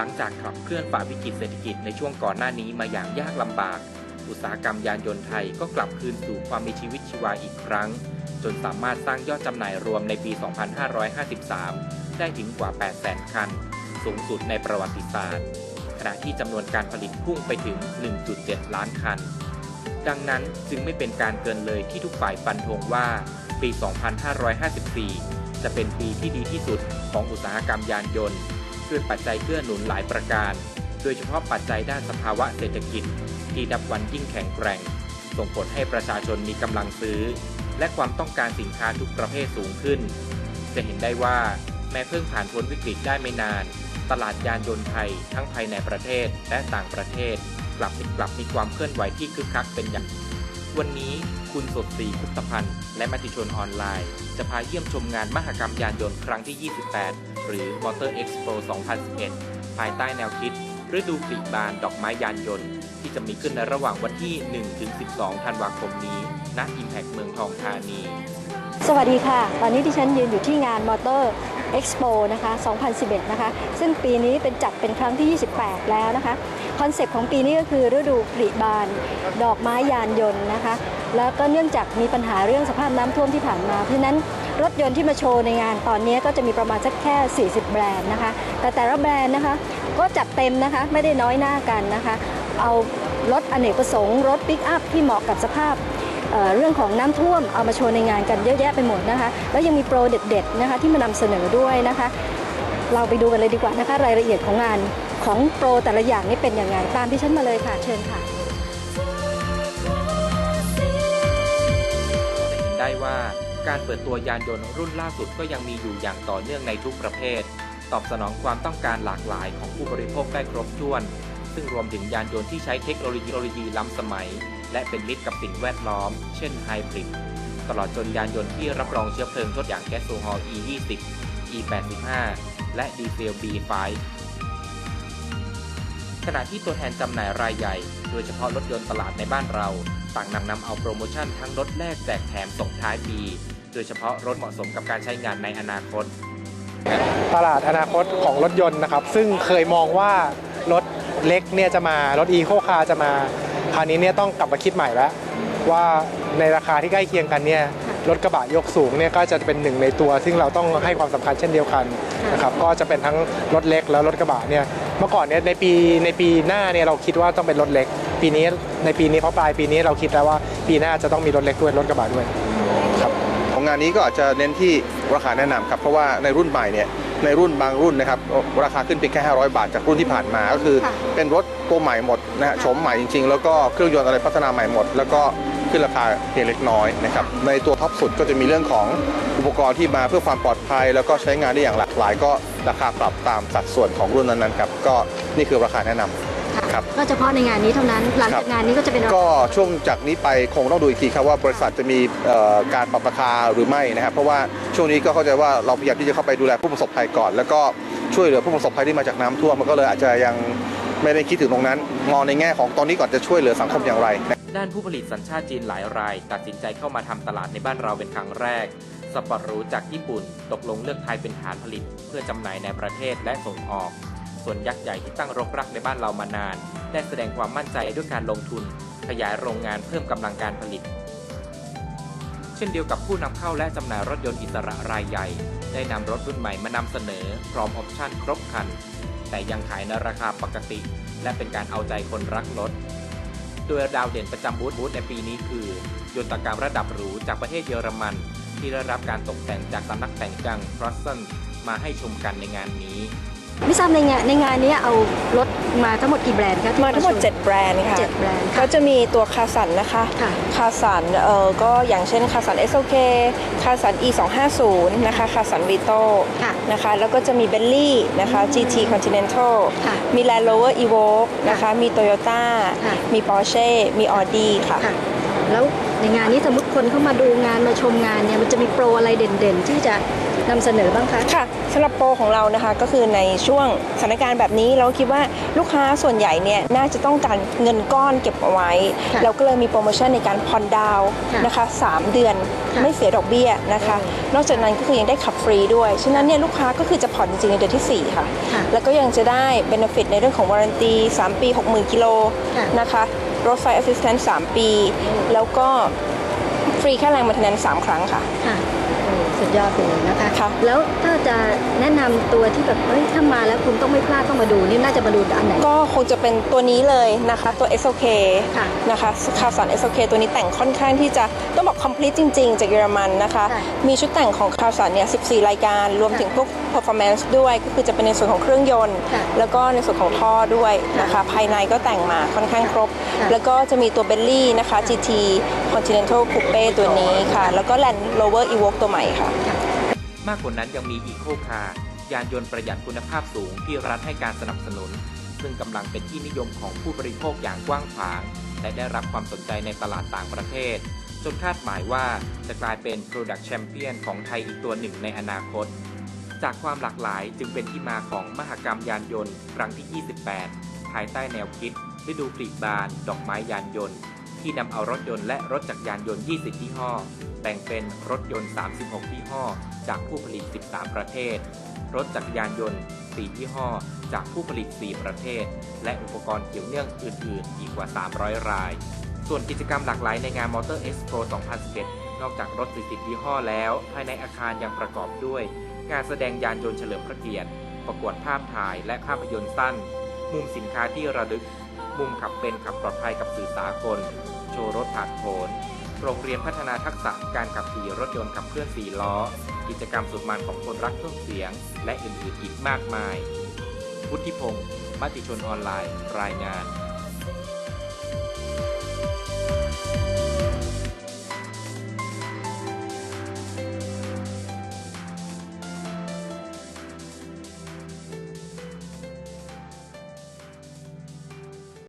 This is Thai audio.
หลังจากขับเคลื่อนฝ่าวิกฤตเศรษฐกิจในช่วงก่อนหน้านี้มาอย่างยากลำบาก อุตสาหกรรมยานยนต์ไทยก็กลับคืนสู่ความมีชีวิตชีวาอีกครั้ง จนสามารถสร้างยอดจำหน่ายรวมในปี 2553 ได้ถึงกว่า 800,000 คัน สูงสุดในประวัติศาสตร์ ขณะที่จำนวนการผลิตพุ่งไปถึง 1.7 ล้านคัน ดังนั้นจึงไม่เป็นการเกินเลยที่ทุกฝ่ายฟันธงว่า ปี 2554 จะเป็นปีที่ดีที่สุดของอุตสาหกรรมยานยนต์ ด้วยปัจจัยเกื้อหนุนหลายประการ โดยเฉพาะปัจจัยด้านสภาวะเศรษฐกิจ ที่ดับวันยิ่งแข็งแกร่ง ส่งผลให้ประชาชนมีกำลังซื้อ และความต้องการสินค้าทุกประเภทสูงขึ้น จะเห็นได้ว่าแม้เพิ่งผ่านพ้นวิกฤตได้ไม่นาน ตลาดยานยนต์ไทยทั้งภายในประเทศและต่างประเทศ กลับกลับมีความเคลื่อนไหวที่คึกคักเป็นอย่างวันนี้คุณสดศรีคุปตพันธ์และมติชนออนไลน์ จะพาเยี่ยมชมงานมหกรรมยานยนต์ครั้งที่ 28 หรือ Motor Expo 2011 ภายใต้แนวคิด ฤดูปลีบานดอกไม้ยานยนต์ ที่จะมีขึ้นในระหว่างวันที่ 1-12 ธันวาคมนี้ ณ Impact เมืองทองธานี สวัสดีค่ะ ตอนนี้ที่ฉันยืนอยู่ที่งาน Motor Expo นะคะ 2011 นะคะ ซึ่งปีนี้เป็นจัดเป็นครั้งที่ 28 แล้วนะคะ คอนเซปต์ของปีนี้ก็คือฤดูผลิบาน ดอกไม้ยานยนต์นะคะ แล้วก็เนื่องจากมีปัญหาเรื่องสภาพน้ำท่วมที่ผ่านมา เพราะนั้น รถยนต์ที่มาโชว์ในงานตอนนี้ก็จะมีประมาณสักแค่ 40 แบรนด์นะคะ แต่แต่ละแบรนด์นะคะ ก็จัดเต็มนะคะไม่ได้น้อยหน้ากันนะคะ เอารถอเนกประสงค์รถปิกอัพที่เหมาะกับสภาพเเรื่องของน้ำท่วมเอามาโชว์ในงานกันเยอะแยะไปหมดนะคะ แล้วยังมีโปรเด็ดๆนะคะที่มานำเสนอด้วยนะคะ เราไปดูกันเลยดีกว่านะคะ รายละเอียดของงานของโปรแต่ละอย่างนี่เป็นยังไงตามที่ฉันมาเลยค่ะ เชิญค่ะจะเห็นได้ว่า การเปิดตัวยานยนต์รุ่นล่าสุดก็ยังมีอยู่อย่างต่อเนื่องในทุกประเภท ตอบสนองความต้องการหลากหลายของผู้บริโภคได้ครบถ้วน ซึ่งรวมถึงยานยนต์ที่ใช้เทคโนโลยีโโลยีล้ำสมัย และเป็นมิตรกับสิ่งแวดล้อม เช่นไฮบริดตลอดจนยานยนต์ที่รับรองเชื้อเพลิงทดอย่างแก๊สโซฮอล์ E20 E85 และดีเซล B5 ขณะที่ตัวแทนจำหน่ายรายใหญ่ โดยเฉพาะรถยนต์ตลาดในบ้านเรา ต่างนำนำเอาโปรโมชั่นทั้งลดแลกแจกแถมส่งท้ายปี โดยเฉพาะรถเหมาะสมกับการใช้งานในอนาคต ตลาดอนาคตของรถยนต์นะครับ ซึ่งเคยมองว่ารถเล็กเนี่ยจะมารถอีโคคาร์จะมาคราวนี้เนี่ยต้องกลับมาคิดใหม่แล้ว ว่าในราคาที่ใกล้เคียงกันเนี่ยรถกระบะยกสูงเนี่ยก็จะเป็นหนึ่งในตัว ซึ่งเราต้องให้ความสำคัญเช่นเดียวกันนะครับก็จะเป็นทั้งรถเล็กแล้วรถกระบะเนี่ยเมื่อก่อนเนี่ยในปีในปีหน้าเนี่ยเราคิดว่าต้องเป็นรถเล็ก ปีนี้ในปีนี้เพราะปลายปีนี้เราคิดแล้วว่าปีหน้าจะต้องมีรถเล็กด้วยรถกระบะด้วย งงานนี้ก็อาจจะเน้นที่ราคาแนะนำครับเพราะว่าในรุ่นใหม่เนี่ยในรุ่นบางรุ่นนะครับราคาขึ้นเพียงแค่ 500 บาทจากรุ่นที่ผ่านมาก็คือค่ะเป็นรถตัวใหม่หมดนะฮะโฉมใหม่จริง ๆ แล้วก็เครื่องยนต์อะไรพัฒนาใหม่หมด แล้วก็ขึ้นราคาเพียงเล็กน้อยนะครับในตัวท็อปสุดก็จะมีเรื่องของอุปกรณ์ที่มาเพื่อความปลอดภัย แล้วก็ใช้งานได้อย่างหลากหลาย ก็ราคาปรับตามสัดส่วนของรุ่นนั้นๆครับก็นี่คือราคาแนะนำ ครับ ก็เฉพาะในงานนี้เท่านั้น หลังจากงานนี้ก็จะเป็นก็ช่วงจากนี้ไปคงต้องดูอีกทีครับว่าบริษัทจะมีเอ่อการปรับราคาหรือไม่นะครับเพราะว่าช่วงนี้ก็เข้าใจว่าเราพยายามที่จะเข้าไปดูแลผู้ประสบภัยก่อน แล้วก็ช่วยเหลือผู้ประสบภัยที่มาจากน้ำท่วมมันก็เลยอาจจะยังไม่ได้คิดถึงตรงนั้นมองในแง่ของตอนนี้ก่อนจะช่วยเหลือสังคมอย่างไร ด้านผู้ผลิตสัญชาติจีนหลายราย ตัดสินใจเข้ามาทำตลาดในบ้านเราเป็นครั้งแรกสปอร์ตหรูจากญี่ปุ่น ตกลงเลือกไทยเป็นฐานผลิต เพื่อจำหน่ายในประเทศและส่งออก ส่วนยักษ์ใหญ่ที่ตั้งรกรากในบ้านเรามานาน ได้แสดงความมั่นใจด้วยการลงทุน ขยายโรงงานเพิ่มกำลังการผลิต เช่นเดียวกับผู้นำเข้าและจำหน่ายรถยนต์อิสระรายใหญ่ ได้นำรถรุ่นใหม่มานำเสนอ พร้อมออปชั่นครบคัน แต่ยังขายในราคาปกติ และเป็นการเอาใจคนรักรถโดยดาวเด่นประจำบูธบูธในปีนี้คือ ยนตกรรมระดับหรูจากประเทศเยอรมัน ที่ได้รับการตกแต่งจากสำนักแต่งจังฟรอสเซนมาให้ชมกันในงานนี้ ไม่ทราบในงานในงานนี้เอารถมาทั้งหมดกี่แบรนด์คะที่มาทั้งหมดโชว์7แบรนด์ค่ะเจ็ดแบรนด์ก็ค่ะจะมีตัวคาสันนะคะค่ะคาสันเออก็อย่างเช่นคาสัน SOK คาสัน E 2 5 0นะคะคาสันวีโตค่ะนะคะแล้วก็จะมีเบลลี่นะคะ GT Continental ค่ะมี Land Rover Evoque นะคะมี Toyota ค่ะ มี Porsche มี Audi ค่ะ ค่ะ แล้วในงานนี้สมมติคนเข้ามาดูงานมาชมงานเนี่ยมันจะมีโปรอะไรเด่นๆ ที่จะ นำเสนอบ้างคะค่ะสำหรับโปรของเรานะคะก็คือในช่วงสถานการณ์แบบนี้เราคิดว่าลูกค้าส่วนใหญ่เนี่ยน่าจะต้องการเงินก้อนเก็บเอาไว้ค่ะเราก็เลยมีโปรโมชั่นในการผ่อนดาวน์ค่ะนะคะ 3 เดือนค่ะไม่เสียดอกเบี้ยนะคะ นอกจากนั้นก็คือยังได้ขับฟรีด้วย ฉะนั้นเนี่ยลูกค้าก็คือจะผ่อนจริงๆในเดือนที่4ค่ะค่ะ แล้วก็ยังจะได้เบนฟิตในเรื่องของวารันตี 3 ปี 60,000 กิโลค่ะนะคะรถไฟ Assistance 3ปี แล้วก็ฟรีแค่แรงมาทนนสามครั้งค่ะค่ะโอ้ สุดยอดไปเลยนะคะค่ะ แล้วถ้าจะแนะนำตัวที่แบบเฮ้ยถ้ามาแล้วคุณต้องไม่พลาดต้องมาดูนี่น่าจะมาดูอันไหน ก็คงจะเป็นตัวนี้เลยนะคะตัว SOK ค่ะนะคะข่าวสาร SOK ตัวนี้แต่งค่อนข้างที่จะต้องบอก complete จริง ๆ จากเยอรมันนะคะ ค่ะมีชุดแต่งของข่าวสารเนี่ย 14 รายการ รวมถึงพวก performance ด้วย ก็คือจะเป็นในส่วนของเครื่องยนต์ ค่ะแล้วก็ในส่วนของท่อด้วยนะคะ ภายในก็แต่งมาค่อนข้างครบ ค่ะแล้วก็จะมีตัว Bentley นะคะ GT Continental Coupe ตัวนี้ค่ะ แล้วก็ Land Rover Evoque ตัวใหม่ค่ะมากกว่านั้นยังมีอีโคคาร์ยานยนต์ประหยัดคุณภาพสูงที่รัฐให้การสนับสนุน ซึ่งกำลังเป็นที่นิยมของผู้บริโภคอย่างกว้างขวาง และได้รับความสนใจในตลาดต่างประเทศ จนคาดหมายว่าจะกลายเป็น Product Champion ของไทยอีกตัวหนึ่งในอนาคต จากความหลากหลายจึงเป็นที่มาของมหกรรมยานยนต์ ครั้งที่ 28 ภายใต้แนวคิดฤดูผลิบาน ดอกไม้ยานยนต์ ที่นำเอารถยนต์และรถจักรยานยนต์ 20 ยี่ห้อแต่งเป็นรถยนต์ 36 ยี่ห้อ จากผู้ผลิต 13 ประเทศ รถจักรยานยนต์ 4 ยี่ห้อ จากผู้ผลิต 4 ประเทศ และอุปกรณ์เกี่ยวเนื่องอื่น ๆ อีกกว่า 300 ราย ส่วนกิจกรรมหลากหลายในงาน Motor Expo 2011นอกจากรถ 40 ยี่ห้อแล้ว ภายในอาคารยังประกอบด้วย งานแสดงยานยนต์เฉลิมพระเกียรติ ประกวดภาพถ่ายและภาพยนตร์สั้น มุมสินค้าที่ระลึก มุมขับเป็นขับปลอดภัยกับสื่อสากล โชว์รถผ่านโผนโรงเรียนพัฒนาทักษะการขับขี่รถยนต์ขับเคลื่อนสี่ล้อ กิจกรรมสุดมันของคนรักเครื่องเสียง และอื่นๆอีกมากมาย พุทธิพงศ์มติชนออนไลน์ รายงาน